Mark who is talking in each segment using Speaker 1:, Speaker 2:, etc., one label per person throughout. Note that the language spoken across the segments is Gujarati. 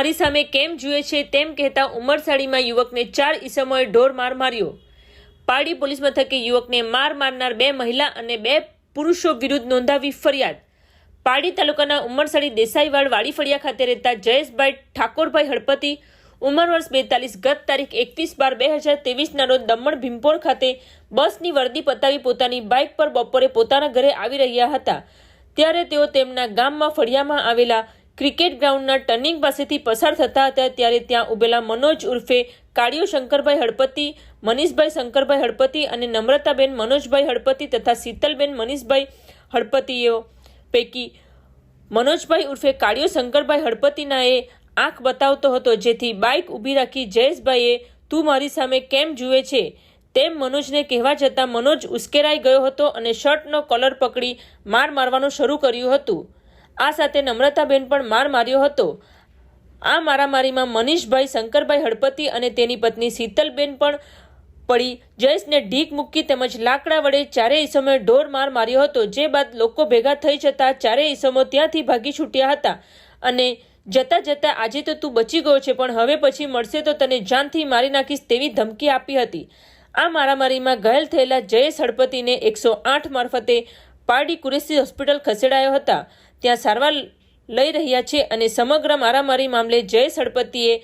Speaker 1: મારી સામે કેમ જુએ છે તેમ કહેતા ઉમરસાડીમાં યુવકને ચાર ઈસમોએ ઢોર માર માર્યો. પાડી પોલીસ મથકે યુવકને માર મારનાર બે મહિલા અને બે પુરુષો વિરુદ્ધ નોંધાવી ફરિયાદ. પાડી તાલુકાના ઉમરસાડી દેસાઈવાડ વાડી ફળિયા ખાતે રહેતા જયેશભાઈ ઠાકોરભાઈ હળપતિ ઉંમર વર્ષ બેતાલીસ, ગત તારીખ એકવીસ બાર બે હજાર ત્રેવીસના રોજ દમણ ભીમપોર ખાતે બસની વર્દી પતાવી પોતાની બાઇક પર બપોરે પોતાના ઘરે આવી રહ્યા હતા. ત્યારે તેઓ તેમના ગામમાં ફળિયામાં આવેલા ક્રિકેટ ગ્રાઉન્ડના ટર્નિંગ પાસેથી પસાર થતા હતા ત્યારે ત્યાં ઉભેલા મનોજ ઉર્ફે કાળિયો શંકરભાઈ હળપતિ, મનીષભાઈ શંકરભાઈ હળપતિ અને નમ્રતાબેન મનોજભાઈ હળપતિ તથા શીતલબેન મનીષભાઈ હળપતિઓ પૈકી મનોજભાઈ ઉર્ફે કાળિયો શંકરભાઈ હળપતિનાએ આંખ બતાવતો હતો જેથી બાઇક ઊભી રાખી જયેશભાઈએ, તું મારી સામે કેમ જુએ છે? તેમ મનોજને કહેવા જતાં મનોજ ઉશ્કેરાઈ ગયો હતો અને શર્ટનો કલર પકડી માર મારવાનું શરૂ કર્યું હતું. આ સાથે નમ્રતાબેન પણ માર માર્યો હતો. આ મારામારીમાં મનીષભાઈ, શંકરભાઈ હળપતિ અને તેની પત્ની શીતલબેન પણ પડી. જયેશને ઢીક મૂકી તેમજ લાકડા વડે ચારેય ઈસમોએ ઢોર માર માર્યો હતો. જે બાદ લોકો ભેગા થઈ જતા ચારેય ઈસમો ત્યાંથી ભાગી છૂટ્યા હતા અને જતા જતા આજે તો તું બચી ગયો છે, પણ હવે પછી મળશે તો તને જાનથી મારી નાખીશ તેવી ધમકી આપી હતી. આ મારામારીમાં ઘાયલ થયેલા જયેશ હળપતિને એકસો આઠ મારફતે પારડી કુરેશી હોસ્પિટલ ખસેડાયો હતા. ત્યાં સારવાર લઈ રહ્યા છે અને સમગ્ર મારામારી મામલે જય સળપતિએ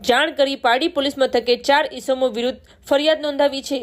Speaker 1: જાણ કરી પારડી પોલીસ મથકે ચાર ઈસમો વિરુદ્ધ ફરિયાદ નોંધાવી છે.